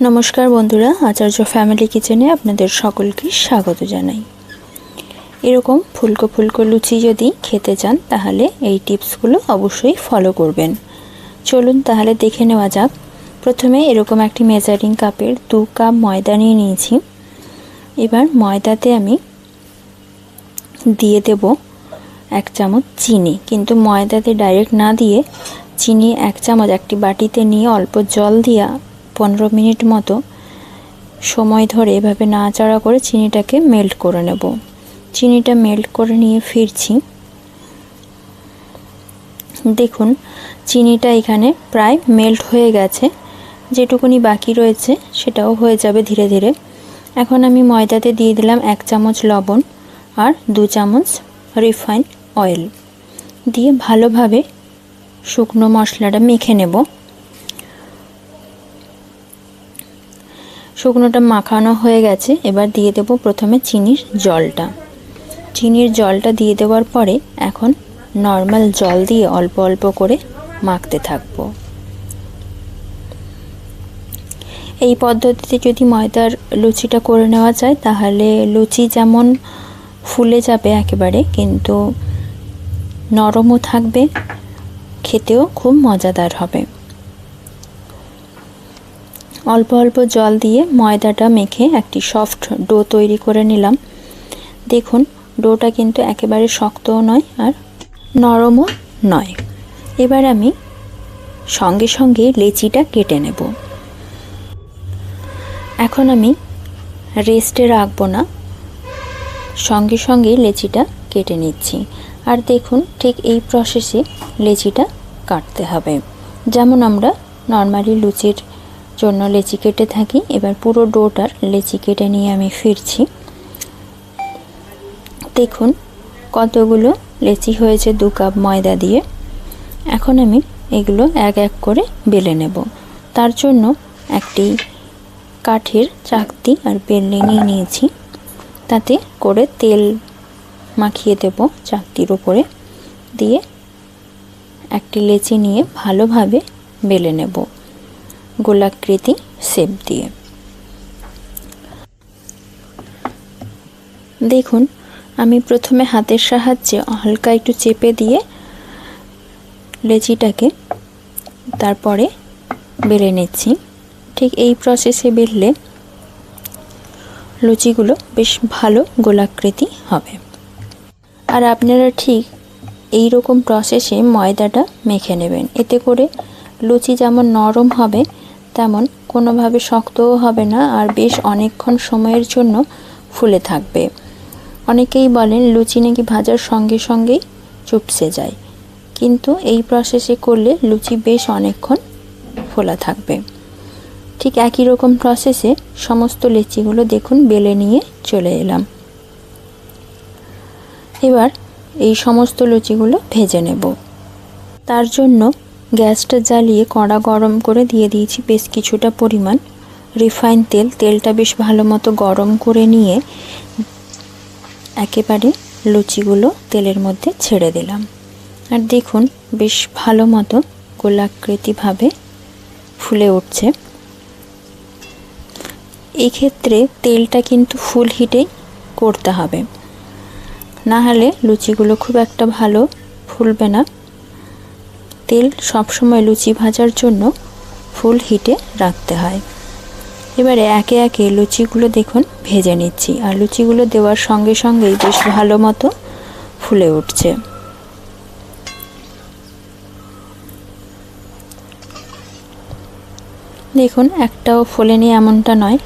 নমস্কার বন্ধুরা, আচার্য ফ্যামিলি কিচেনে আপনাদের সকলকে স্বাগত জানাই। এরকম ফুলকো ফুলকো লুচি যদি খেতে চান, তাহলে এই টিপসগুলো অবশ্যই ফলো করবেন। চলুন তাহলে দেখে নেওয়া যাক। প্রথমে এরকম একটি মেজারিং কাপের দু কাপ ময়দা নিয়ে নিয়েছি। এবার ময়দাতে আমি দিয়ে দেব এক চামচ চিনি। কিন্তু ময়দাতে ডাইরেক্ট না দিয়ে চিনি এক চামচ, একটি বাটিতে নিয়ে অল্প জল দিয়া পনেরো মিনিট মতো সময় ধরে এভাবে নাড়াচাড়া করে চিনিটাকে মেল্ট করে নেব। চিনিটা মেল্ট করে নিয়ে ফিরছি। দেখুন, চিনিটা এখানে প্রায় মেল্ট হয়ে গেছে। যেটুকুনি বাকি রয়েছে, সেটাও হয়ে যাবে ধীরে ধীরে। এখন আমি ময়দাতে দিয়ে দিলাম এক চামচ লবণ আর দু চামচ রিফাইন্ড অয়েল দিয়ে ভালোভাবে শুকনো মশলাটা মেখে নেব। শুকনোটা মাখানো হয়ে গেছে। এবার দিয়ে দেব প্রথমে চিনির জলটা। চিনির জলটা দিয়ে দেওয়ার পরে এখন নর্মাল জল দিয়ে অল্প অল্প করে মাখতে থাকব। এই পদ্ধতিতে যদি ময়দার লুচিটা করে নেওয়া যায়, তাহলে লুচি যেমন ফুলে যাবে একেবারে, কিন্তু নরমও থাকবে, খেতেও খুব মজাদার হবে। অল্প অল্প জল দিয়ে ময়দাটা মেখে একটি সফট ডো তৈরি করে নিলাম। দেখুন ডোটা কিন্তু একেবারে শক্তও নয় আর নরমও নয়। এবার আমি সঙ্গে সঙ্গে লেচিটা কেটে নেব। এখন আমি রেস্টে রাখব না। সঙ্গে সঙ্গে লেচিটা কেটে নিচ্ছি। আর দেখুন, ঠিক এই প্রসেসে লেচিটা কাটতে হবে। যেমন আমরা নর্মালি লুচির জন্য লেচি কেটে থাকি। এবার পুরো ডোটার লেচি কেটে নিয়ে আমি ফিরছি। দেখুন কতগুলো লেচি হয়েছে দু কাপ ময়দা দিয়ে। এখন আমি এগুলো এক এক করে বেলে নেব। তার জন্য একটি কাঠের চাকতি আর বেলনি নিয়ে নিয়েছি। তাতে করে তেল মাখিয়ে দেব চাকতির উপরে। দিয়ে একটি লেচি নিয়ে ভালোভাবে বেলে নেব। গোলাকৃতি শেপ দিয়ে। দেখুন, আমি প্রথমে হাতের সাহায্যে হালকা একটু চেপে দিয়ে লেচিটাকে তারপরে বেলে নিচ্ছি। ঠিক এই প্রসেসে বেললে লুচিগুলো বেশ ভালো গোলাকৃতি হবে। আর আপনারা ঠিক এই রকম প্রসেসে ময়দাটা মেখে নেবেন। এতে করে লুচি যেমন নরম হবে তেমন কোনোভাবে শক্তও হবে না আর বেশ অনেকক্ষণ সময়ের জন্য ফুলে থাকবে। অনেকেই বলেন লুচি নাকি ভাজার সঙ্গে সঙ্গেই চুপসে যায়। কিন্তু এই প্রসেসে করলে লুচি বেশ অনেকক্ষণ ফোলা থাকবে। ঠিক একই রকম প্রসেসে সমস্ত লেচিগুলো দেখুন বেলে নিয়ে চলে এলাম। এবার এই সমস্ত লুচিগুলো ভেজে নেব। তার জন্য গ্যাসটা জ্বালিয়ে কড়া গরম করে দিয়ে দিয়েছি বেশ কিছুটা পরিমাণ। রিফাইন তেল, তেলটা বেশ ভালো মতো গরম করে নিয়ে একেবারে লুচিগুলো তেলের মধ্যে ছেড়ে দিলাম। আর দেখুন, বেশ ভালো মতো গোলাকৃতিভাবে ফুলে উঠছে। এক্ষেত্রে তেলটা কিন্তু ফুল হিটেই করতে হবে। না হলে লুচিগুলো খুব একটা ভালো ফুলবে না। তেল সবসময় লুচি ভাজার জন্য ফুল হিটে রাখতে হয়। এবারে একে একে লুচিগুলো দেখুন, ভেজে নিচ্ছি। আর লুচিগুলো দেওয়ার সঙ্গে সঙ্গেই বেশ ভালো মতো ফুলে উঠছে। দেখুন, একটাও ফোলেনি এমনটা নয়।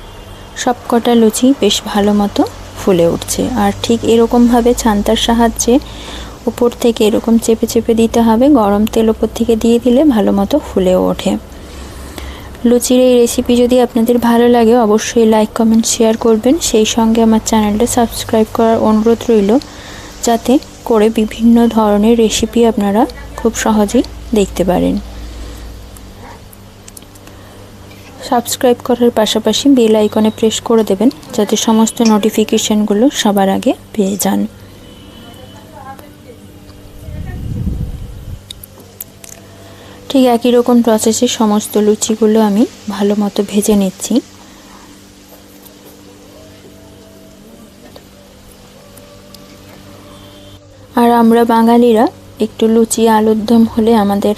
সব কটা লুচি বেশ ভালো মতো ফুলে উঠছে। আর ঠিক এরকমভাবে ছান্তার সাহায্যে উপর থেকে এরকম চেপে চেপে দিতে হবে। গরম তেল ওপর থেকে দিয়ে দিলে ভালো মতো ফুলেও ওঠে। লুচির এই রেসিপি যদি আপনাদের ভালো লাগে, অবশ্যই লাইক কমেন্ট শেয়ার করবেন। সেই সঙ্গে আমার চ্যানেলটা সাবস্ক্রাইব করার অনুরোধ রইল, যাতে করে বিভিন্ন ধরনের রেসিপি আপনারা খুব সহজেই দেখতে পারেন। সাবস্ক্রাইব করার পাশাপাশি বেল আইকনে প্রেস করে দেবেন, যাতে সমস্ত নোটিফিকেশানগুলো সবার আগে পেয়ে যান। ঠিক একই রকম প্রসেসে সমস্ত লুচিগুলো আমি ভালো মতো ভেজে নিচ্ছি। আর আমরা বাঙালিরা একটু লুচি আলুর দম হলে আমাদের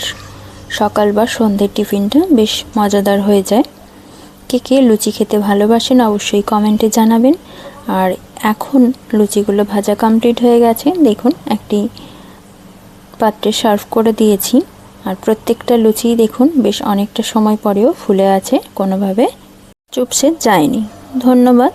সকাল বা সন্ধ্যের টিফিনটা বেশ মজাদার হয়ে যায়। কে কে লুচি খেতে ভালোবাসেন অবশ্যই কমেন্টে জানাবেন। আর এখন লুচিগুলো ভাজা কমপ্লিট হয়ে গেছে। দেখুন, একটি পাত্রে সার্ভ করে দিয়েছি। আর প্রত্যেকটা লুচি দেখুন বেশ অনেকটা সময় পরেও ফুলে আছে কোনোভাবে চুপসে যায়নি। ধন্যবাদ।